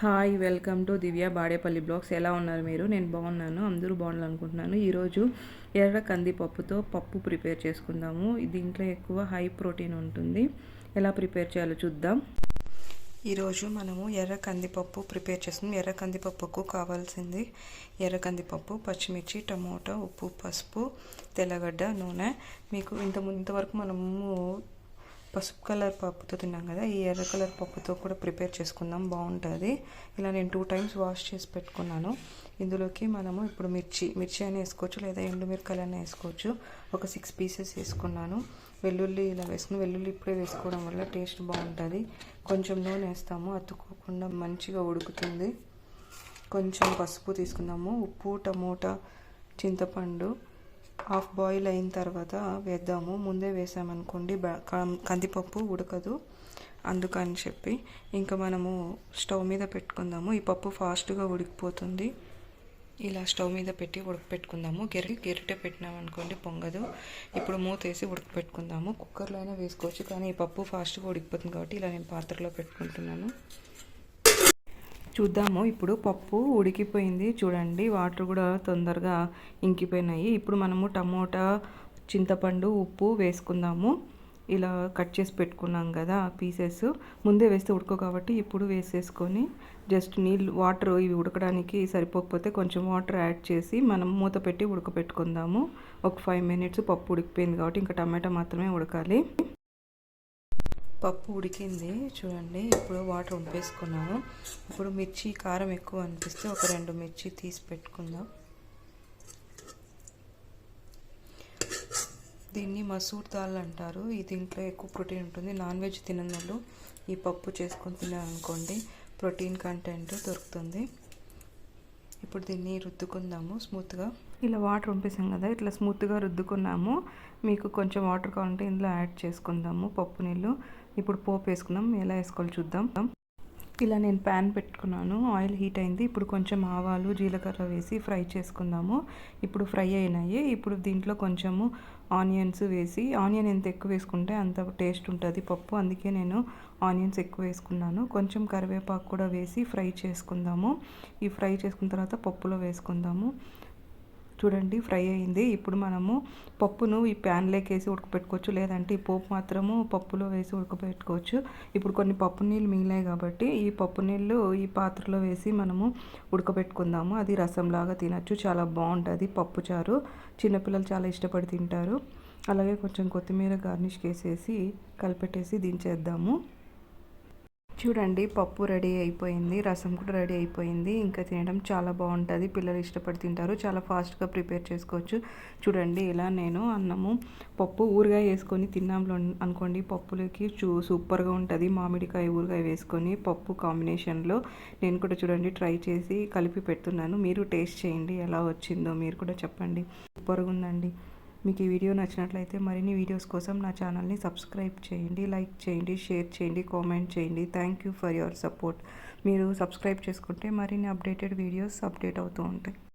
Hi welcome to Divya Badepalli blogs. ఎలా ఉన్నారు మీరు? నేను బాగున్నాను అందరూ బాగుండాలనుకుంటున్నాను ఈరోజు ఎర్ర కందిపప్పుతో పప్పు ప్రిపేర్ చేసుకుందాము. దీంట్లో ఎక్కువ హై ప్రోటీన్ ఉంటుంది. ఎలా ప్రిపేర్ చేయాలో చూద్దాం. ఈరోజు మనము ఎర్ర కందిపప్పు ప్రిపేర్ చేస్తున్నాం. ఎర్ర కందిపప్పుకు కావాల్సింది ఎర్ర కందిపప్పు పచ్చిమిర్చి టమోటా ఉప్పు పసుపు తెల్లగడ్డ నూనె. మీకు ఇంత ఇంతవరకు మనము పసుపు కలర్ పప్పుతో తిన్నాం కదా ఈ ఎర్ర కలర్ పప్పుతో కూడా ప్రిపేర్ చేసుకుందాం బాగుంటుంది. ఇలా నేను టూ టైమ్స్ వాష్ చేసి పెట్టుకున్నాను. ఇందులోకి మనము ఇప్పుడు మిర్చి మిర్చి అయినా వేసుకోవచ్చు లేదా ఎండుమిరకాయలు అయినా వేసుకోవచ్చు. ఒక సిక్స్ పీసెస్ వేసుకున్నాను. వెల్లుల్లి ఇలా వేసుకుని వెల్లుల్లి ఇప్పుడే వేసుకోవడం వల్ల టేస్ట్ బాగుంటుంది. కొంచెం నూనె వేస్తాము అతుక్కోకుండా మంచిగా ఉడుకుతుంది. కొంచెం పసుపు తీసుకుందాము. ఉప్పు టమోటా చింతపండు హాఫ్ బాయిల్ అయిన తర్వాత వేద్దాము. ముందే వేసామనుకోండి కందిపప్పు ఉడకదు అందుకని చెప్పి. ఇంకా మనము స్టవ్ మీద పెట్టుకుందాము. ఈ పప్పు ఫాస్ట్గా ఉడికిపోతుంది. ఇలా స్టవ్ మీద పెట్టి ఉడకపెట్టుకుందాము. గెరి గెరిట పెట్టినామనుకోండి పొంగదు. ఇప్పుడు మూత వేసి ఉడకపెట్టుకుందాము. కుక్కర్లో అయినా వేసుకోవచ్చు కానీ ఈ పప్పు ఫాస్ట్గా ఉడికిపోతుంది కాబట్టి ఇలా నేను పాత్రలో పెట్టుకుంటున్నాను. చూద్దాము. ఇప్పుడు పప్పు ఉడికిపోయింది. చూడండి వాటర్ కూడా తొందరగా ఇంకిపోయినాయి. ఇప్పుడు మనము టమోటా చింతపండు ఉప్పు వేసుకుందాము. ఇలా కట్ చేసి పెట్టుకున్నాం కదా పీసెస్. ముందే వేస్తే ఉడకో కాబట్టి ఇప్పుడు వేసేసుకొని జస్ట్ నీళ్ళు వాటర్ ఇవి ఉడకడానికి సరిపోకపోతే కొంచెం వాటర్ యాడ్ చేసి మనం మూత పెట్టి ఉడకపెట్టుకుందాము. ఒక ఫైవ్ మినిట్స్ పప్పు ఉడికిపోయింది కాబట్టి ఇంకా టమాటా మాత్రమే ఉడకాలి. పప్పు ఉడికింది. చూడండి ఇప్పుడు వాటర్ ఉంపేసుకున్నాను. ఇప్పుడు మిర్చి కారం ఎక్కువ అనిపిస్తే ఒక రెండు మిర్చి తీసి పెట్టుకుందాం. దీన్ని మసూర్ దాల్ అంటారు. ఈ దీంట్లో ఎక్కువ ప్రోటీన్ ఉంటుంది. నాన్ వెజ్ తినని ఈ పప్పు చేసుకొని తినాలనుకోండి ప్రోటీన్ కంటెంట్ దొరుకుతుంది. ఇప్పుడు దీన్ని రుద్దుకుందాము స్మూత్గా. ఇలా వాటర్ పంపేసాం కదా ఇట్లా స్మూత్గా రుద్దుకున్నాము. మీకు కొంచెం వాటర్ కావాలంటే ఇందులో యాడ్ చేసుకుందాము పప్పు నీళ్ళు. ఇప్పుడు పోపు వేసుకుందాం. ఎలా వేసుకోవాలి చూద్దాం. ఇలా నేను ప్యాన్ పెట్టుకున్నాను. ఆయిల్ హీట్ అయింది. ఇప్పుడు కొంచెం ఆవాలు జీలకర్ర వేసి ఫ్రై చేసుకుందాము. ఇప్పుడు ఫ్రై అయినాయి. ఇప్పుడు దీంట్లో కొంచెము ఆనియన్స్ వేసి ఆనియన్ ఎంత ఎక్కువ వేసుకుంటే అంత టేస్ట్ ఉంటుంది పప్పు. అందుకే నేను ఆనియన్స్ ఎక్కువ వేసుకున్నాను. కొంచెం కరివేపాకు కూడా వేసి ఫ్రై చేసుకుందాము. ఈ ఫ్రై చేసుకున్న తర్వాత పప్పులో వేసుకుందాము. చూడండి ఫ్రై అయింది. ఇప్పుడు మనము పప్పును ఈ ప్యాన్లోకి వేసి ఉడకపెట్టుకోవచ్చు. లేదంటే ఈ పోపు మాత్రము పప్పులో వేసి ఉడకపెట్టుకోవచ్చు. ఇప్పుడు కొన్ని పప్పు నీళ్ళు మిగిలాయి కాబట్టి ఈ పప్పు నీళ్ళు ఈ పాత్రలో వేసి మనము ఉడకబెట్టుకుందాము అది రసంలాగా తినచ్చు. చాలా బాగుంటుంది పప్పు చారు. చిన్నపిల్లలు చాలా ఇష్టపడి తింటారు. అలాగే కొంచెం కొత్తిమీర గార్నిష్కి వేసేసి కలిపెట్టేసి దించేద్దాము. చూడండి పప్పు రెడీ అయిపోయింది రసం కూడా రెడీ అయిపోయింది. ఇంకా తినడం చాలా బాగుంటుంది పిల్లలు ఇష్టపడి తింటారు చాలా ఫాస్ట్గా ప్రిపేర్ చేసుకోవచ్చు. చూడండి ఇలా నేను అన్నము పప్పు ఊరగాయ వేసుకొని తిన్నాంలో అనుకోండి పప్పులకి చూ సూపర్గా ఉంటుంది మామిడికాయ ఊరగాయ వేసుకొని పప్పు కాంబినేషన్లో నేను కూడా చూడండి ట్రై చేసి కలిపి పెడుతున్నాను. మీరు టేస్ట్ చేయండి ఎలా వచ్చిందో మీరు కూడా చెప్పండి. సూపర్గా ఉందండి. మీకు ఈ వీడియో నచ్చినట్లయితే మరిన్ని వీడియోస్ కోసం నా ఛానల్ని సబ్స్క్రైబ్ చేయండి లైక్ చేయండి షేర్ చేయండి కామెంట్ చేయండి. Thank you for your support మీరు సబ్స్క్రైబ్ చేసుకుంటే మరిన్ని అప్డేటెడ్ వీడియోస్ అప్డేట్ అవుతూ ఉంటాయి.